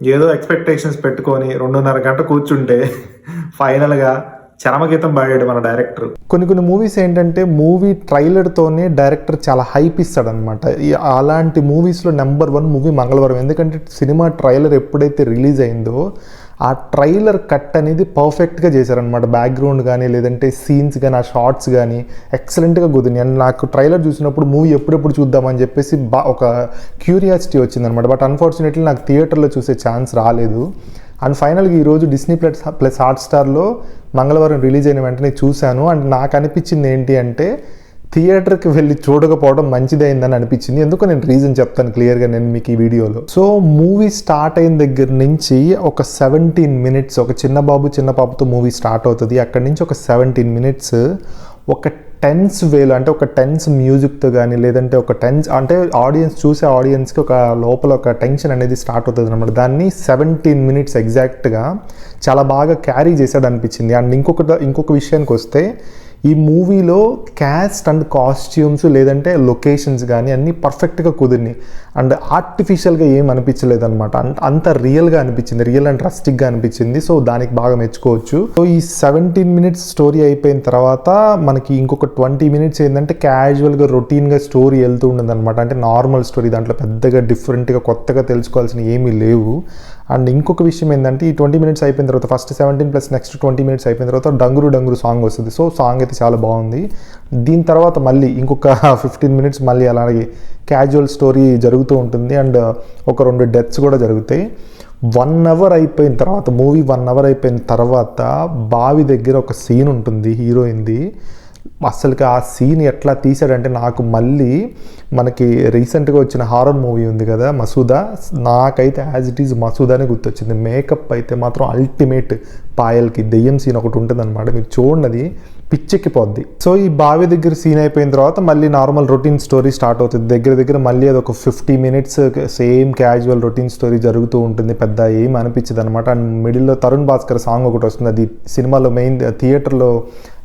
ఏదో ఎక్స్పెక్టేషన్స్ పెట్టుకొని రెండున్నర గంట కూర్చుంటే ఫైనల్గా చరమగీతం పాడాడు మన డైరెక్టర్ కొన్ని కొన్ని మూవీస్ ఏంటంటే మూవీ ట్రైలర్తోనే డైరెక్టర్ చాలా హైప్ ఇస్తాడు అనమాట అలాంటి మూవీస్లో నెంబర్ వన్ మూవీ మంగళవారం. ఎందుకంటే సినిమా ట్రైలర్ ఎప్పుడైతే రిలీజ్ అయిందో ఆ ట్రైలర్ కట్ అనేది పర్ఫెక్ట్గా చేశారనమాట బ్యాక్గ్రౌండ్ కానీ లేదంటే సీన్స్ కానీ ఆ షార్ట్స్ కానీ ఎక్సలెంట్గా కుదిరినాయి అండ్ నాకు ట్రైలర్ చూసినప్పుడు మూవీ ఎప్పుడెప్పుడు చూద్దామని చెప్పేసి బా ఒక క్యూరియాసిటీ వచ్చిందనమాట బట్ అన్ఫార్చునేట్లీ నాకు థియేటర్లో చూసే ఛాన్స్ రాలేదు. అండ్ ఫైనల్గా ఈరోజు డిస్నీ ప్లస్ ప్లస్ హాట్స్టార్లో మంగళవారం రిలీజ్ అయిన వెంటనే చూశాను. అండ్ నాకు అనిపించింది ఏంటి అంటే థియేటర్కి వెళ్ళి చూడకపోవడం మంచిదైందని అనిపించింది. ఎందుకు నేను రీజన్ చెప్తాను క్లియర్గా నేను మీకు ఈ వీడియోలో. సో మూవీ స్టార్ట్ అయిన దగ్గర నుంచి ఒక సెవెంటీన్ మినిట్స్ ఒక చిన్న బాబు చిన్న పాపతో మూవీ స్టార్ట్ అవుతుంది. అక్కడి నుంచి ఒక సెవెంటీన్ మినిట్స్ ఒక టెన్స్ వేలు అంటే ఒక టెన్స్ మ్యూజిక్తో కానీ లేదంటే ఒక టెన్స్ అంటే ఆడియన్స్ చూసే ఆడియన్స్కి ఒక లోపల ఒక టెన్షన్ అనేది స్టార్ట్ అవుతుంది అనమాట దాన్ని సెవెంటీన్ మినిట్స్ ఎగ్జాక్ట్గా చాలా బాగా క్యారీ చేశాడు అనిపించింది అండ్ ఇంకొక ఇంకొక విషయానికి వస్తే ఈ మూవీలో క్యాస్ట్ అండ్ కాస్ట్యూమ్స్ లేదంటే లొకేషన్స్ కానీ అన్నీ పర్ఫెక్ట్గా కుదిరినాయి. అండ్ ఆర్టిఫిషియల్గా ఏం అనిపించలేదు అనమాట అంత రియల్గా అనిపించింది. రియల్ అండ్ రస్టిక్గా అనిపించింది. సో దానికి బాగా మెచ్చుకోవచ్చు. సో ఈ సెవెంటీన్ మినిట్స్ స్టోరీ అయిపోయిన తర్వాత మనకి ఇంకొక ట్వంటీ మినిట్స్ ఏంటంటే క్యాజువల్గా రొటీన్గా స్టోరీ వెళ్తూ ఉండదు అనమాట అంటే నార్మల్ స్టోరీ దాంట్లో పెద్దగా డిఫరెంట్గా కొత్తగా తెలుసుకోవాల్సిన ఏమీ లేవు. అండ్ ఇంకొక విషయం ఏంటంటే ఈ ట్వంటీ మినిట్స్ అయిపోయిన తర్వాత first seventeen plus next twenty minutes అయిపోయిన తర్వాత డంగురు డంగురు సాంగ్ వస్తుంది. సో సాంగ్ అయితే చాలా బాగుంది. దీని తర్వాత మళ్ళీ ఇంకొక ఫిఫ్టీన్ మినిట్స్ మళ్ళీ అలాగే క్యాజువల్ స్టోరీ జరుగుతూ ఉంటుంది. అండ్ uh, ఒక రెండు డెత్స్ కూడా జరుగుతాయి. వన్ అవర్ అయిపోయిన తర్వాత మూవీ వన్ అవర్ అయిపోయిన తర్వాత బావి దగ్గర ఒక సీన్ ఉంటుంది హీరోయిన్ది. అసలుకి ఆ సీన్ ఎట్లా తీసాడంటే నాకు మళ్ళీ మనకి రీసెంట్గా వచ్చిన హారర్ మూవీ ఉంది కదా మసూదా. నాకైతే యాజ్ ఇట్ ఈజ్ మసూదానే గుర్తొచ్చింది. మేకప్ అయితే మాత్రం అల్టిమేట్ పాయల్కి దెయ్యం సీన్ ఒకటి ఉంటుంది అనమాట మీరు చూడండి పిచ్చెక్కిపోద్ది. సో ఈ బావి దగ్గర సీన్ అయిపోయిన తర్వాత మళ్ళీ నార్మల్ రొటీన్ స్టోరీ స్టార్ట్ అవుతుంది. దగ్గర దగ్గర మళ్ళీ అది ఒక fifty minutes same casual routine story జరుగుతూ ఉంటుంది. పెద్ద ఏం అనిపించదు అనమాట అండ్ మిడిల్లో తరుణ్ భాస్కర్ సాంగ్ ఒకటి వస్తుంది. అది సినిమాలో మెయిన్ థియేటర్లో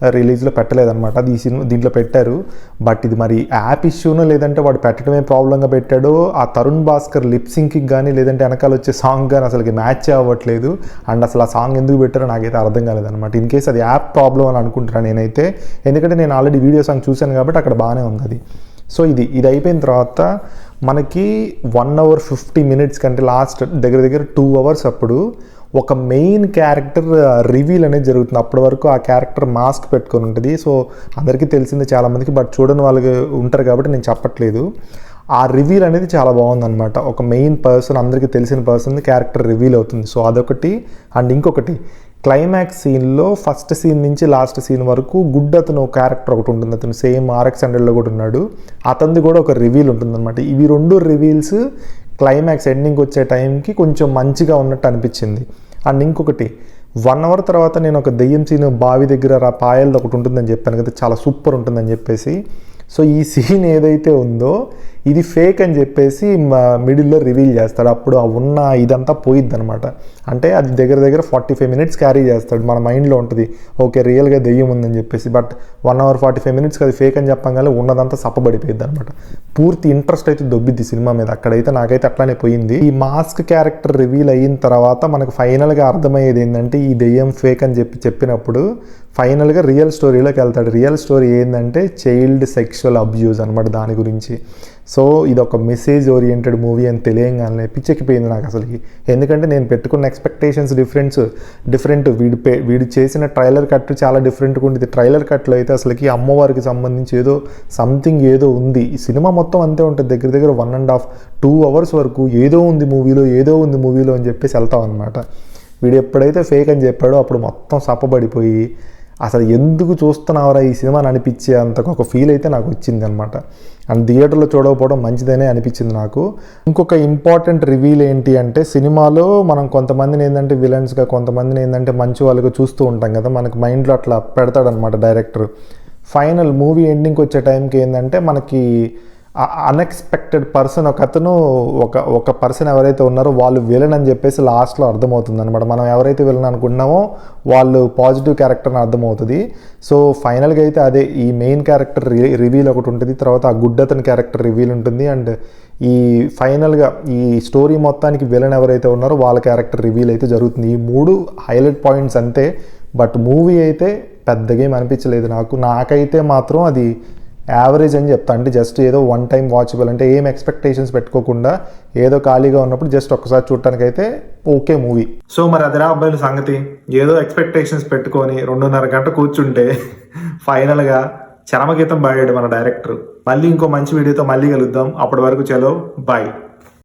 రిలీజ్లో పెట్టలేదన్నమాట. అది ఈ సినిమా దీంట్లో పెట్టారు. బట్ ఇది మరి యాప్ ఇష్యూనో లేదంటే వాడు పెట్టడమే ప్రాబ్లంగా పెట్టాడో ఆ తరుణ్ భాస్కర్ లిప్సింగ్కి కానీ లేదంటే వెనకాల వచ్చే సాంగ్ కానీ అసలుకి మ్యాచ్ అవ్వట్లేదు. అండ్ అసలు ఆ సాంగ్ ఎందుకు పెట్టారో నాకైతే అర్థం కాలేదన్నమాట. ఇన్ కేస్ అది యాప్ ప్రాబ్లం అని అనుకుంటున్నాను నేనైతే ఎందుకంటే నేను ఆల్రెడీ వీడియోస్ అని చూశాను కాబట్టి అక్కడ బాగానే ఉంది అది సో ఇది ఇది అయిపోయిన తర్వాత మనకి వన్ అవర్ ఫిఫ్టీ మినిట్స్ కంటే లాస్ట్ దగ్గర దగ్గర టూ అవర్స్ అప్పుడు ఒక మెయిన్ క్యారెక్టర్ రివీల్ అనేది జరుగుతుంది. అప్పటి వరకు ఆ క్యారెక్టర్ మాస్క్ పెట్టుకొని ఉంటుంది. సో అందరికీ తెలిసింది చాలామందికి బట్ చూడని వాళ్ళకి ఉంటారు కాబట్టి నేను చెప్పట్లేదు. ఆ రివీల్ అనేది చాలా బాగుందన్నమాట. ఒక మెయిన్ పర్సన్ అందరికీ తెలిసిన పర్సన్ క్యారెక్టర్ రివీల్ అవుతుంది. సో అదొకటి అండ్ ఇంకొకటి క్లైమాక్స్ సీన్లో ఫస్ట్ సీన్ నుంచి లాస్ట్ సీన్ వరకు గుడ్ అతను క్యారెక్టర్ ఒకటి ఉంటుంది. అతను సేమ్ ఆర్ఎక్స్ హండ్రెడ్లో కూడా ఉన్నాడు. అతనిది కూడా ఒక రివీల్ ఉంటుందన్నమాట. ఇవి రెండు రివీల్స్ క్లైమాక్స్ ఎండింగ్ వచ్చే టైంకి కొంచెం మంచిగా ఉన్నట్టు అనిపించింది. అండ్ ఇంకొకటి వన్ అవర్ తర్వాత నేను ఒక దెయ్యం సీన్ బావి దగ్గర పాయల్లో ఒకటి ఉంటుందని చెప్పాను కదా చాలా సూపర్ ఉంటుందని చెప్పేసి. సో ఈ సీన్ ఏదైతే ఉందో ఇది ఫేక్ అని చెప్పేసి మిడిల్లో రివీల్ చేస్తాడు. అప్పుడు ఆ ఉన్న ఇదంతా పోయిద్ది అనమాట అంటే అది దగ్గర దగ్గర ఫార్టీ ఫైవ్ మినిట్స్ క్యారీ చేస్తాడు. మన మైండ్లో ఉంటుంది ఓకే రియల్గా దెయ్యం ఉందని చెప్పేసి. But one hour forty five మినిట్స్కి అది ఫేక్ అని చెప్పగానే ఉన్నదంతా సప్పబడిపోయింది అనమాట పూర్తి ఇంట్రెస్ట్ అయితే దొబ్బిద్ది సినిమా మీద. అక్కడైతే నాకైతే అట్లానే పోయింది. ఈ మాస్క్ క్యారెక్టర్ రివీల్ అయిన తర్వాత మనకు ఫైనల్గా అర్థమయ్యేది ఏంటంటే ఈ దెయ్యం ఫేక్ అని చెప్పి చెప్పినప్పుడు ఫైనల్గా రియల్ స్టోరీలోకి వెళ్తాడు. రియల్ స్టోరీ ఏంటంటే చైల్డ్ సెక్షువల్ అబ్యూస్ అనమాట దాని గురించి. సో ఇది ఒక మెసేజ్ ఓరియంటెడ్ మూవీ అని తెలియంగానే పిచ్చెక్కిపోయింది నాకు అసలుకి ఎందుకంటే నేను పెట్టుకున్న ఎక్స్పెక్టేషన్స్ డిఫరెన్స్ డిఫరెంట్ వీడి పే వీడు చేసిన ట్రైలర్ కట్ చాలా డిఫరెంట్గా ఉండేది ట్రైలర్ కట్లో అయితే అసలుకి అమ్మవారికి సంబంధించి ఏదో సంథింగ్ ఏదో ఉంది. ఈ సినిమా మొత్తం అంతే ఉంటుంది. దగ్గర దగ్గర one and half two hours వరకు ఏదో ఉంది మూవీలో ఏదో ఉంది మూవీలో అని చెప్పేసి వెళ్తాం అనమాట వీడు ఎప్పుడైతే ఫేక్ అని చెప్పాడో అప్పుడు మొత్తం సప్పబడిపోయి అసలు ఎందుకు చూస్తున్నావురా ఈ సినిమాని అనిపించే అంత ఒక ఫీల్ అయితే నాకు వచ్చింది అనమాట అండ్ థియేటర్లో చూడకపోవడం మంచిదనే అనిపించింది నాకు. ఇంకొక ఇంపార్టెంట్ రివీల్ ఏంటి అంటే సినిమాలో మనం కొంతమందిని ఏంటంటే విలన్స్గా కొంతమందిని ఏంటంటే మంచి వాళ్ళుగా చూస్తూ ఉంటాం కదా మనకు మైండ్లో అట్లా పెడతాడనమాట డైరెక్టర్ ఫైనల్ మూవీ ఎండింగ్కి వచ్చే టైంకి ఏంటంటే మనకి అన్ఎక్స్పెక్టెడ్ పర్సన్ ఒక అతను ఒక ఒక పర్సన్ ఎవరైతే ఉన్నారో వాళ్ళు విలన్ అని చెప్పేసి లాస్ట్లో అర్థమవుతుంది అనమాట మనం ఎవరైతే విలన్ అనుకుంటున్నామో వాళ్ళు పాజిటివ్ క్యారెక్టర్ అని అర్థమవుతుంది. సో ఫైనల్గా అయితే అదే ఈ మెయిన్ క్యారెక్టర్ రివీల్ ఒకటి ఉంటుంది. తర్వాత ఆ గుడ్ అతని క్యారెక్టర్ రివీల్ ఉంటుంది. అండ్ ఈ ఫైనల్గా ఈ స్టోరీ మొత్తానికి విలన్ ఎవరైతే ఉన్నారో వాళ్ళ క్యారెక్టర్ రివీల్ అయితే జరుగుతుంది. ఈ మూడు హైలైట్ పాయింట్స్ అంతే. బట్ మూవీ అయితే పెద్దగా ఏం అనిపించలేదు నాకు. నాకైతే మాత్రం అది యావరేజ్ అని చెప్తా. అంటే జస్ట్ ఏదో వన్ టైం వాచబుల్ అంటే ఏం ఎక్స్పెక్టేషన్స్ పెట్టుకోకుండా ఏదో ఖాళీగా ఉన్నప్పుడు జస్ట్ ఒక్కసారి చూడటానికి అయితే ఓకే మూవీ సో మరి అదిరా అబ్బాయిల సంగతి. ఏదో ఎక్స్పెక్టేషన్స్ పెట్టుకొని రెండున్నర గంట కూర్చుంటే ఫైనల్గా చరమగీతం పాడాడు మన డైరెక్టర్ మళ్ళీ ఇంకో మంచి వీడియోతో మళ్ళీ కలుద్దాం. అప్పటి వరకు చలో బాయ్